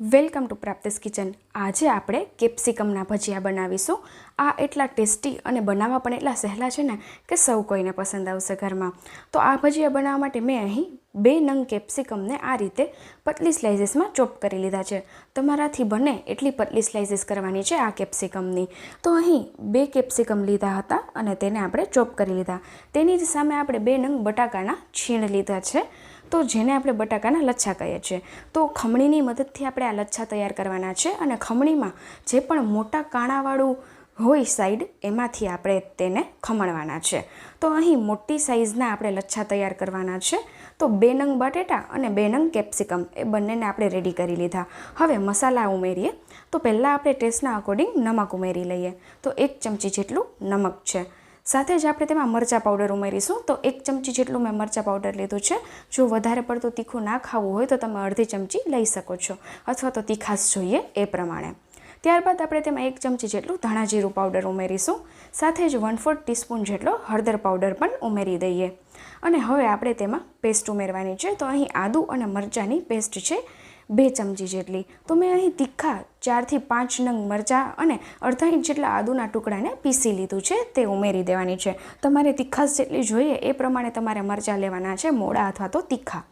Welcome to પ્રાપ્તિસ kitchen. આજે આપણે કેપ્સિકમના ભજીયા બનાવીશું. આ એટલા ટેસ્ટી અને બનાવવા પણ એટલા સહેલા છે ને કે સૌ કોઈને પસંદ આવશે ઘરમાં. તો આ ભજીયા બનાવવા માટે મેં અહીં બે નંગ કેપ્સિકમને આ રીતે પતલી સ્લાઇસીસમાં ચોપ કરી લીધા છે. તમારાથી બને એટલી પતલી સ્લાઇસીસ કરવાની છે આ કેપ્સિકમની. તો અહીં બે કેપ્સિકમ લીધા હતા અને તેને આપણે ચોપ કરી લીધા. તેની જ સામે આપણે બે નંગ બટાકાના છીણ લીધા છે. તો જેને આપણે બટાકાના લચ્છા કહીએ છીએ. તો ખમણીની મદદથી આપણે આ લચ્છા તૈયાર કરવાના છે અને ખમણીમાં જે પણ મોટા કાણાવાળું હોય સાઈડ એમાંથી આપણે તેને ખમણવાના છે. તો અહીં મોટી સાઇઝના આપણે લચ્છા તૈયાર કરવાના છે. તો બે નંગ બટેટા અને બે નંગ કેપ્સિકમ એ બંનેને આપણે રેડી કરી લીધા. હવે મસાલા ઉમેરીએ. તો પહેલાં આપણે ટેસ્ટના અકોર્ડિંગ નમક ઉમેરી લઈએ. તો એક ચમચી જેટલું નમક છે. સાથે જ આપણે તેમાં મરચાં પાવડર ઉમેરીશું. તો એક ચમચી જેટલું મેં મરચાં પાવડર લીધું છે. જો વધારે પડતું તીખું ના ખાવું હોય તો તમે અડધી ચમચી લઈ શકો છો. અથવા તો તીખાશ જોઈએ એ પ્રમાણે. ત્યારબાદ આપણે તેમાં એક ચમચી જેટલું ધાણા જીરું પાવડર ઉમેરીશું. સાથે જ વન ફોર્થ ટીસ્પૂન જેટલો હળદર પાવડર પણ ઉમેરી દઈએ. અને હવે આપણે તેમાં પેસ્ટ ઉમેરવાની છે. તો અહીં આદું અને મરચાંની પેસ્ટ છે. બે ચમચી જેટલી. તો મેં અહીં તીખા ચારથી પાંચ નંગ મરચાં અને અડધા ઇંચ જેટલા આદુના ટુકડાને પીસી લીધું છે, તે ઉમેરી દેવાની છે. તમારે તીખાશ જેટલી જોઈએ એ પ્રમાણે તમારે મરચાં લેવાના છે, મોડા અથવા તો તીખા.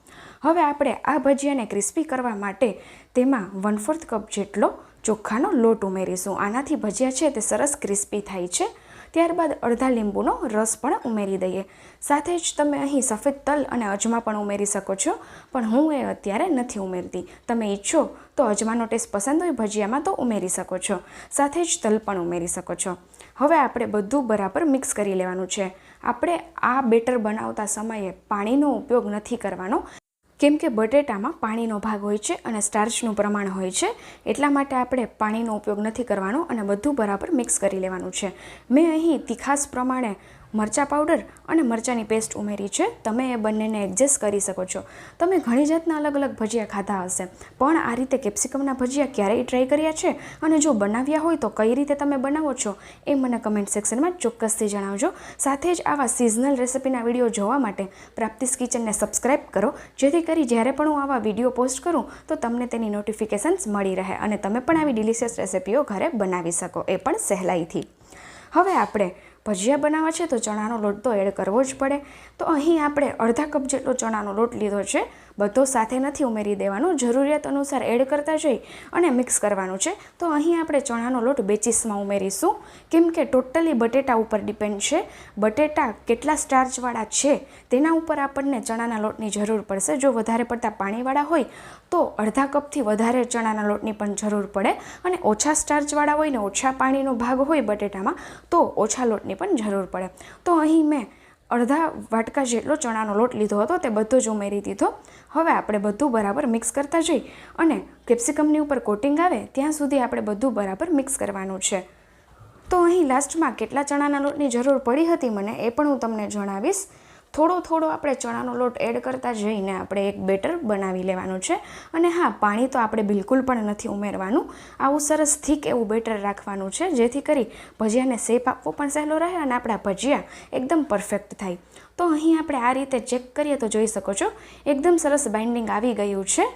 હવે આપણે આ ભજીયાને ક્રિસ્પી કરવા માટે તેમાં વન ફોર્થ કપ જેટલો ચોખાનો લોટ ઉમેરીશું. આનાથી ભજીયા છે તે સરસ ક્રિસ્પી થાય છે. ત્યારબાદ અડધા લીંબુનો રસ પણ ઉમેરી દઈએ. સાથે જ તમે અહીં સફેદ તલ અને અજમા પણ ઉમેરી શકો છો, પણ હું એ અત્યારે નથી ઉમેરતી. તમે ઈચ્છો તો અજમાનો ટેસ્ટ પસંદ હોય, ભજીયામાં તો ઉમેરી શકો છો. સાથે જ તલ પણ ઉમેરી શકો છો. હવે આપણે બધું બરાબર મિક્સ કરી લેવાનું છે. આપણે આ બેટર બનાવતા સમયે પાણીનો ઉપયોગ નથી કરવાનો. કેમ કે બટેટામાં પાણીનો ભાગ હોય છે અને સ્ટાર્ચનું પ્રમાણ હોય છે, એટલા માટે આપણે પાણીનો ઉપયોગ નથી કરવાનો અને બધું બરાબર મિક્સ કરી લેવાનું છે. મેં અહીં તીખાસ પ્રમાણે મરચાં પાવડર અને મરચાંની પેસ્ટ ઉમેરી છે. તમે એ બંનેને એડજસ્ટ કરી શકો છો. તમે ઘણી જાતના અલગ અલગ ભજીયા ખાધા હશે. પણ આ રીતે કેપ્સિકમના ભજીયા ક્યારેય ટ્રાય કર્યા છે? અને જો બનાવ્યા હોય તો કઈ રીતે તમે બનાવો છો? એ મને કમેન્ટ સેક્શનમાં ચોક્કસથી જણાવજો. સાથે જ આવા સિઝનલ રેસિપીના વીડિયો જોવા માટે પ્રાપ્તિસ કિચનને સબસ્ક્રાઈબ કરો. જેથી કરી જ્યારે પણ હું આવા વીડિયો પોસ્ટ કરું, તો તમને તેની નોટિફિકેશન્સ મળી રહે અને તમે પણ આવી ડિલિશિયસ રેસિપીઓ ઘરે બનાવી શકો. એ પણ સહેલાઈથી. હવે આપણે ભજીયા બનાવવા છે, તો ચણાનો લોટ તો એડ કરવો જ પડે. તો અહીં આપણે અડધા કપ જેટલો ચણાનો લોટ લીધો છે બધો સાથે નથી ઉમેરી દેવાનો. જરૂરિયાત અનુસાર એડ કરતા જઈ અને મિક્સ કરવાનું છે. તો અહીં આપણે ચણાનો લોટ બેચીસમાં ઉમેરીશું. કેમ કે ટોટલી બટેટા ઉપર ડિપેન્ડ છે. બટેટા કેટલા સ્ટાર્ચવાળા છે, તેના ઉપર આપણને ચણાના લોટની જરૂર પડશે. જો વધારે પડતા પાણીવાળા હોય, તો અડધા કપથી વધારે ચણાના લોટની પણ જરૂર પડે. અને ઓછા સ્ટાર્ચવાળા હોય ને ઓછા પાણીનો ભાગ હોય બટેટામાં, તો ઓછા લોટની પણ જરૂર પડે. તો અહીં મેં અડધા વાટકા જેટલો ચણાનો લોટ લીધો હતો તે બધો જ ઉમેરી દીધો. હવે આપણે બધું બરાબર મિક્સ કરતા જઈ અને કેપ્સિકમની ઉપર કોટિંગ આવે ત્યાં સુધી આપણે બધું બરાબર મિક્સ કરવાનું છે. તો અહીં લાસ્ટમાં કેટલા ચણાના લોટની જરૂર પડી હતી મને એ પણ હું તમને જણાવીશ. થોડો થોડો આપણે ચણાનો લોટ એડ કરતા જઈને આપણે એક બેટર બનાવી લેવાનું છે. અને હા, પાણી તો આપણે બિલકુલ પણ નથી ઉમેરવાનું. આવું સરસ થીક એવું બેટર રાખવાનું છે, જેથી કરી ભજીયાને શેપ આપવો પણ સહેલો રહે અને આપણા ભજીયા એકદમ પરફેક્ટ થાય. તો અહીં આપણે આ રીતે ચેક કરીએ તો જોઈ શકો છો, એકદમ સરસ બાઇન્ડિંગ આવી ગયું છે.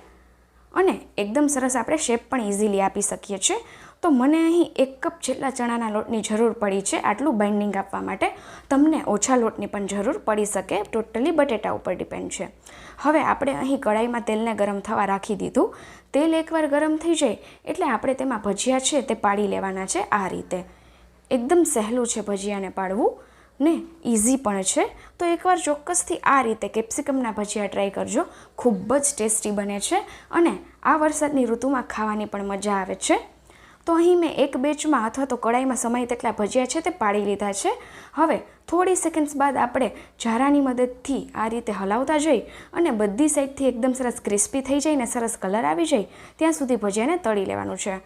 અને એકદમ સરસ આપણે શેપ પણ ઇઝીલી આપી શકીએ છીએ. તો મને અહીં એક કપ જેટલા ચણાના લોટની જરૂર પડી છે આટલું બાઇન્ડિંગ આપવા માટે. તમને ઓછા લોટની પણ જરૂર પડી શકે. ટોટલી બટેટા ઉપર ડિપેન્ડ છે. હવે આપણે અહીં કડાઈમાં તેલને ગરમ થવા રાખી દીધું. તેલ એકવાર ગરમ થઈ જાય એટલે આપણે તેમાં ભજીયા છે તે પાડી લેવાના છે આ રીતે. એકદમ સહેલું છે ભજીયાને પાડવું. ને ઇઝી પણ છે. તો એકવાર ચોક્કસથી આ રીતે કેપ્સિકમના ભજીયા ટ્રાય કરજો. ખૂબ જ ટેસ્ટી બને છે અને આ વરસાદની ઋતુમાં ખાવાની પણ મજા આવે છે. તો અહીં મેં એક બેચમાં અથવા તો કડાઈમાં સમય તેટલા ભજીયા છે તે પાડી લીધા છે. હવે થોડી સેકન્ડ્સ બાદ આપણે જારાની મદદથી આ રીતે હલાવતા જઈ અને બધી સાઈડથી એકદમ સરસ ક્રિસ્પી થઈ જાય ને સરસ કલર આવી જાય ત્યાં સુધી ભજીયાને તળી લેવાનું છે.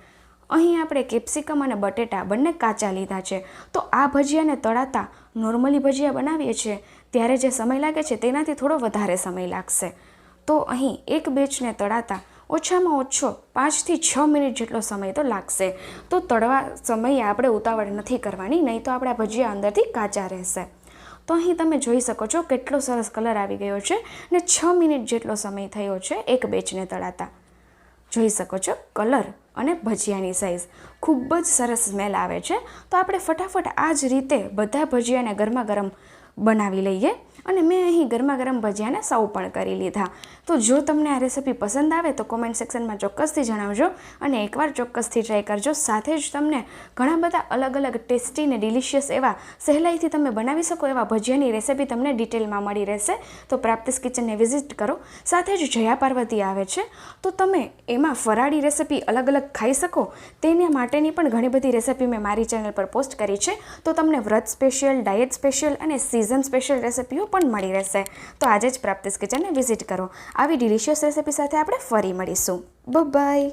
અહીં આપણે કેપ્સિકમ અને બટેટા બંને કાચા લીધા છે. તો આ ભજીયાને તળાતા નોર્મલી ભજીયા બનાવીએ છીએ. ત્યારે જે સમય લાગે છે તેનાથી થોડો વધારે સમય લાગશે. તો અહીં એક બેચને તળાતા ઓછામાં ઓછો પાંચથી છ મિનિટ જેટલો સમય તો લાગશે. તો તળવા સમયે આપણે ઉતાવળ નથી કરવાની, નહીં તો આપણા ભજીયા અંદરથી કાચા રહેશે. તો અહીં તમે જોઈ શકો છો કેટલો સરસ કલર આવી ગયો છે ને છ મિનિટ જેટલો સમય થયો છે એક બેચને તળાતા. જોઈ શકો છો કલર અને ભજીયાની સાઇઝ ખૂબ જ સરસ સ્મેલ આવે છે. તો આપણે ફટાફટ આ જ રીતે બધા ભજીયાને ગરમા ગરમ બનાવી લઈએ અને મેં અહીં ગરમા ગરમ ભજીયાને સર્વ પણ કરી લીધા. તો જો તમને આ રેસીપી પસંદ આવે તો કોમેન્ટ સેક્શનમાં ચોક્કસથી જણાવજો અને એકવાર ચોક્કસથી ટ્રાય કરજો. સાથે જ તમને ઘણા બધા અલગ અલગ ટેસ્ટી ને ડિલિશિયસ એવા સહેલાઈથી તમે બનાવી શકો એવા ભજીયાની રેસીપી તમને ડિટેલમાં મળી રહેશે. તો પ્રાપ્તિસ કિચનને વિઝિટ કરો. સાથે જ જયા પાર્વતી આવે છે. તો તમે એમાં ફરાળી રેસીપી અલગ અલગ ખાઈ શકો. તેના માટેની પણ ઘણી બધી રેસીપી મેં મારી ચેનલ પર પોસ્ટ કરી છે. તો તમને વ્રત સ્પેશિયલ ડાયટ સ્પેશિયલ અને સિઝન સ્પેશિયલ રેસિપીઓ પણ મળી રહેશે. તો આજે જ પ્રાપ્તિસ કિચનને વિઝિટ કરો. આવી ડિલિશિયસ રેસિપી સાથે આપણે ફરી મળીશું. બાય